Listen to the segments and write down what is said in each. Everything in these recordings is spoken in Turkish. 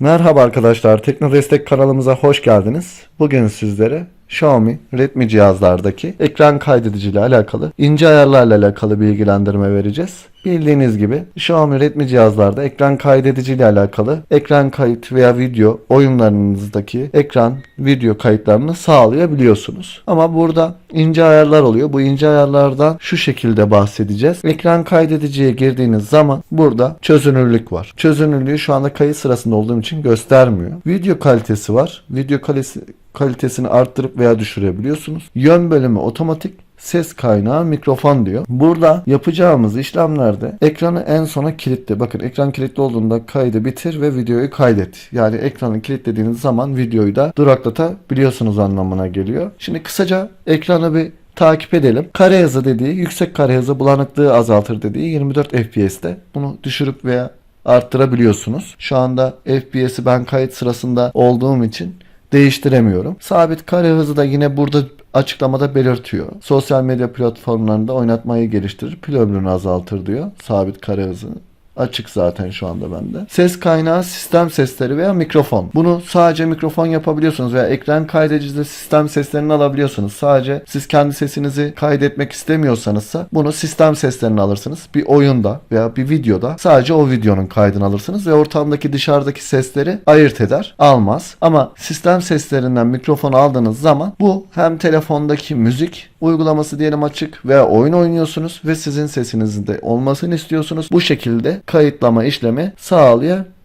Merhaba arkadaşlar, Tekno Destek kanalımıza hoş geldiniz. Bugün sizlere Xiaomi, Redmi cihazlardaki ekran kaydedici ile alakalı ince ayarlarla alakalı bilgilendirme vereceğiz. Bildiğiniz gibi Xiaomi Redmi cihazlarda ekran kaydedici ile alakalı ekran kayıt veya video oyunlarınızdaki ekran video kayıtlarını sağlayabiliyorsunuz. Ama burada ince ayarlar oluyor. Bu ince ayarlardan şu şekilde bahsedeceğiz. Ekran kaydediciye girdiğiniz zaman burada çözünürlük var. Çözünürlüğü şu anda kayıt sırasında olduğum için göstermiyor. Video kalitesi var. Video kalitesi kalitesini arttırıp veya düşürebiliyorsunuz. Yön bölümü otomatik, ses kaynağı mikrofon diyor. Burada yapacağımız işlemlerde ekranı en sona kilitle. Bakın ekran kilitli olduğunda kaydı bitir ve videoyu kaydet. Yani ekranı kilitlediğiniz zaman videoyu da duraklatabiliyorsunuz anlamına geliyor. Şimdi kısaca ekranı bir takip edelim. Kare hızı dediği yüksek kare hızı bulanıklığı azaltır dediği 24 FPS'te. Bunu düşürüp veya arttırabiliyorsunuz. Şu anda FPS'i ben kayıt sırasında olduğum için değiştiremiyorum. Sabit kare hızı da yine burada açıklamada belirtiyor. Sosyal medya platformlarında oynatmayı geliştirir, pil ömrünü azaltır diyor. Sabit kare hızını. Açık zaten şu anda bende. Ses kaynağı sistem sesleri veya mikrofon. Bunu sadece mikrofon yapabiliyorsunuz veya ekran kaydedicide sistem seslerini alabiliyorsunuz. Sadece siz kendi sesinizi kaydetmek istemiyorsanızsa bunu sistem seslerini alırsınız. Bir oyunda veya bir videoda sadece o videonun kaydını alırsınız ve ortamdaki dışarıdaki sesleri ayırt eder, almaz. Ama sistem seslerinden mikrofon aldığınız zaman bu hem telefondaki müzik uygulaması diyelim açık veya oyun oynuyorsunuz ve sizin sesinizin de olmasını istiyorsunuz. Bu şekilde kayıtlama işlemi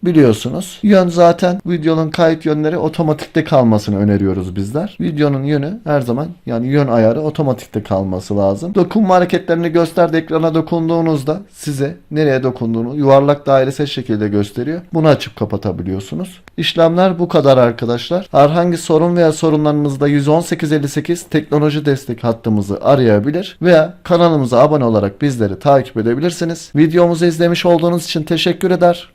sağlayabiliyorsunuz. Yön zaten videonun kayıt yönleri otomatikte kalmasını öneriyoruz bizler. Videonun yönü her zaman yani yön ayarı otomatikte kalması lazım. Dokunma hareketlerini gösterdi ekrana dokunduğunuzda size nereye dokunduğunu yuvarlak dairesel şekilde gösteriyor. Bunu açıp kapatabiliyorsunuz. İşlemler bu kadar arkadaşlar. Herhangi sorun veya sorunlarınızda 11858 teknoloji destek hattımızı arayabilir veya kanalımıza abone olarak bizleri takip edebilirsiniz. Videomuzu izlemiş olduğunuz için teşekkür eder.